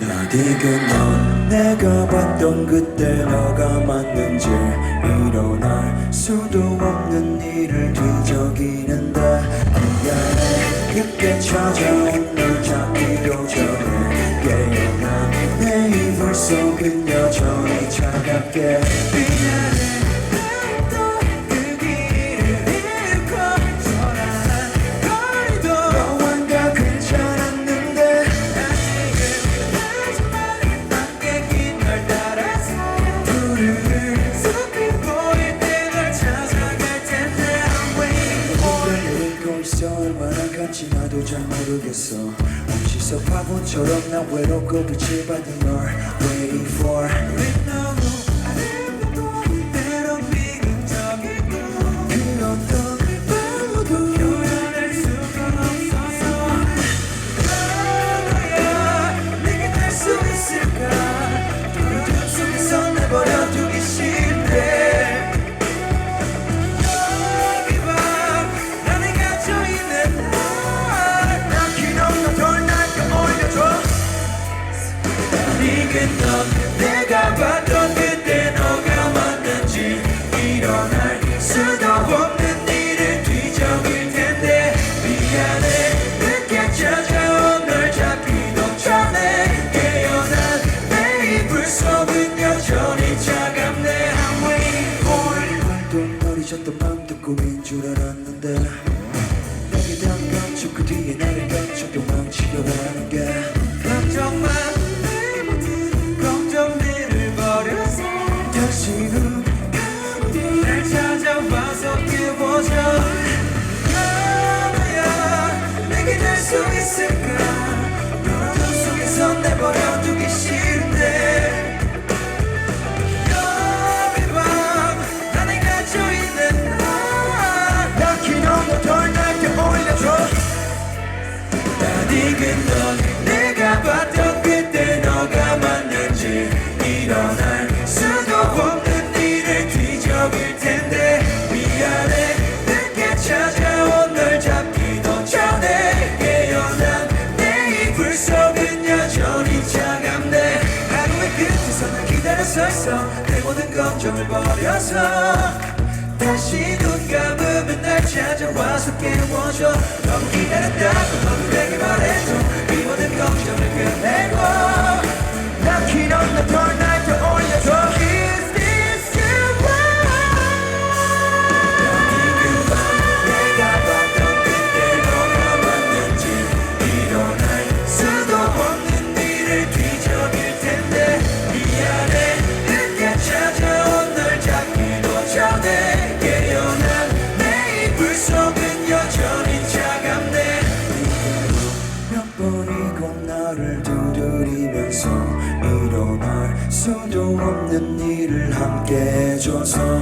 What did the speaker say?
나디게 넌 내가 봤던 그때 너가 맞는지 일어날 수도 없는 일을 뒤적이는데 미안해. 늦게 찾아온 널 잡기도 전에 깨어난 내 이불 속은 여전히 차갑게 있어 얼마나 간지 나도 잘 모르겠어. 없이서 바보처럼 나 외롭고 빛을 받은 널 waiting for 넌 내가 봤던 그때 너가 맞는지 일어날 수도 없는 일을 뒤적일 텐데. 미안해. 늦게 찾아온 널 잡기도 전에 깨어난 내 이불 속은 여전히 차갑네. I'm waiting for you 활동 널 잊었던 맘도 꿈인 줄 알았는데. 내게 다가쳐 그 뒤에 나를 감춰 도망치려 하는 다시는 날 찾아와서 깨워줘 나야 내게 될 수 있을까 텐데 미안해. 늦게 찾아온 널 잡기도 전에 깨어난 내 이불 속은 여전히 차갑네. 하루의 끝에서 난 기다려 서 있어. 내 모든 걱정을 버려서 다시 눈 감으면 날 찾아와서 깨워줘. 너무 기다렸다고 너도 내게 말해줘. 이 모든 걱정을 끝내고 수도 없는 일을 함께 해줘서